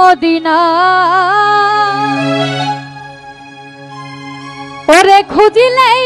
Medina. ওরে খুঁজিলেই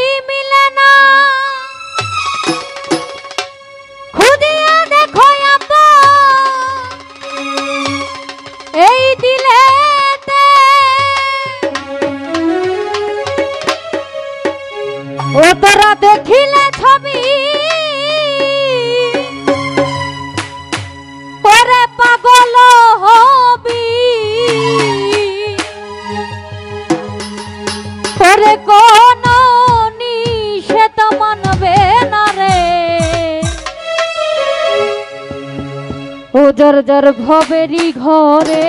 যার যার ভবেরই ঘরে।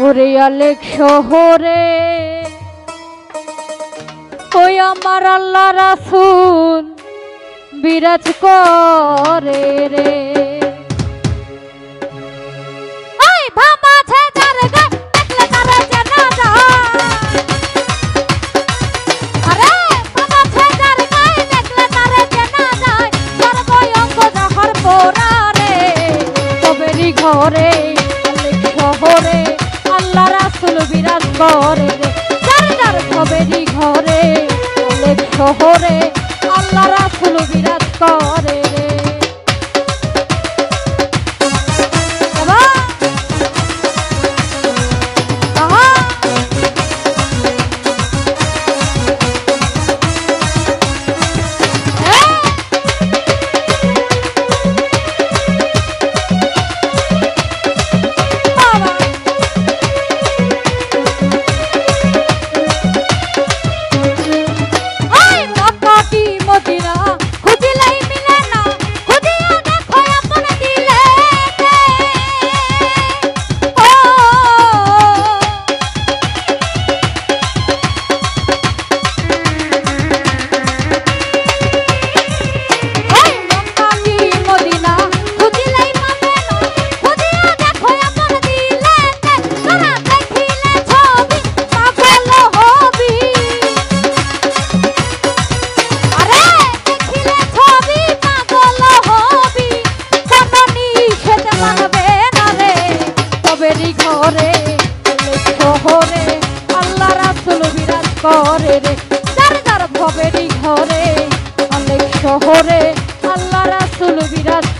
ওরে আলেক শহরে। ওই আমার আল্লাহ রাসুল বিরাজ করে রে। ভাবা যার গায়ে ঘরে রে যার যার সবেরই ঘরে শহর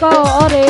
করে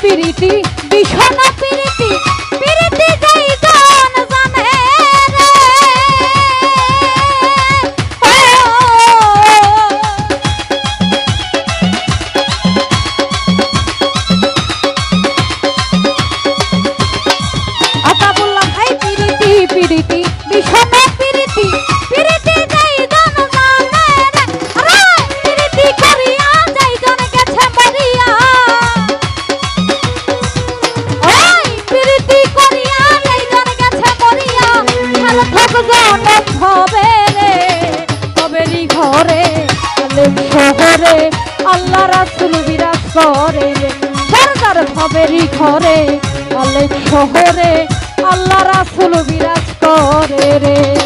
प्रीति করে আলেম শহরে, আল্লাহ রাসুল বিরাজ করে। সরকার ভাবেরই ঘরে আলেম শহরে, আল্লাহ রাসুল বিরাজ করে রে।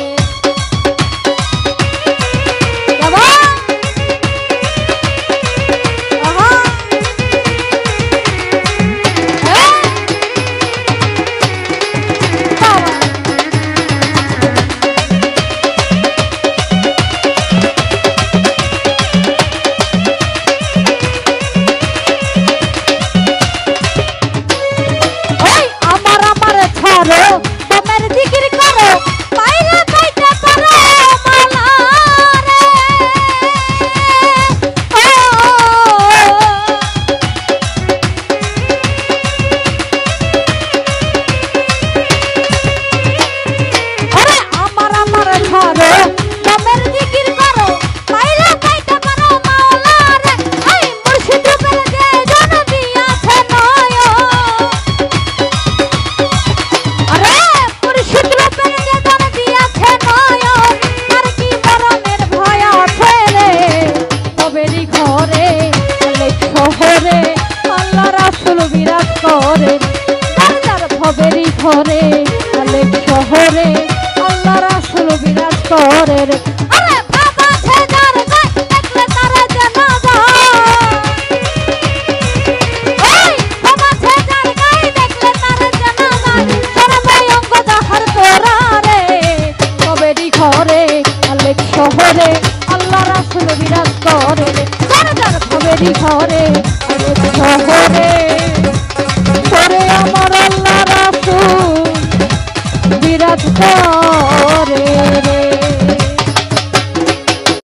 শহরে আলেক শহরে, আল্লাহ রাসুল বিরাজ করে রে। শহরে, আল্লাহ রাসুল বিরাজ করে রে। ঘরে শহরে শহরে।